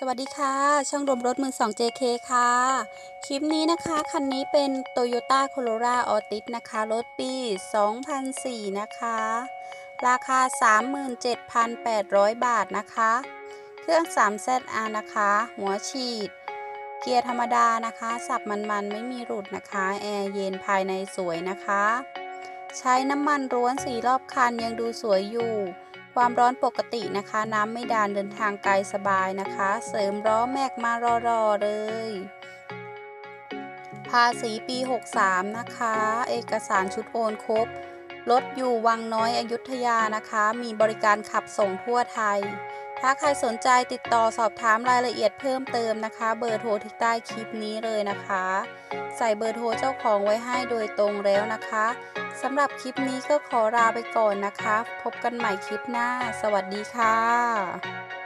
สวัสดีค่ะ ช่องรวมรถมือ2 JK ค่ะ คลิปนี้นะคะ คันนี้เป็น Toyota Corolla Altis นะคะ รถปี 2004 นะคะ ราคา 37,800 บาทนะคะ เครื่อง 3ZR นะคะ หัวฉีด เกียร์ธรรมดานะคะ สับมันๆ ไม่มีหลุดนะคะ แอร์เย็นภายในสวยนะคะ ใช้น้ำมันร้วนสีรอบคันยังดูสวยอยู่ ความร้อนปกตินะคะ น้ำไม่ดานเดินทางไกลสบายนะคะ เสริมล้อแม็กมารอๆเลย ภาษีปี 63 นะคะ เอกสารชุดโอนครบรถอยู่วังน้อยอยุธยานะคะ มีบริการขับส่งทั่วไทย ถ้าใครสนใจติดต่อสอบถามรายละเอียดเพิ่มเติมนะคะ เบอร์โทรที่ใต้คลิปนี้เลยนะคะ ใส่เบอร์โทรเจ้าของไว้ให้โดยตรงแล้วนะคะสำหรับคลิปนี้ก็ขอลาไปก่อนนะคะ พบกันใหม่คลิปหน้า สวัสดีค่ะ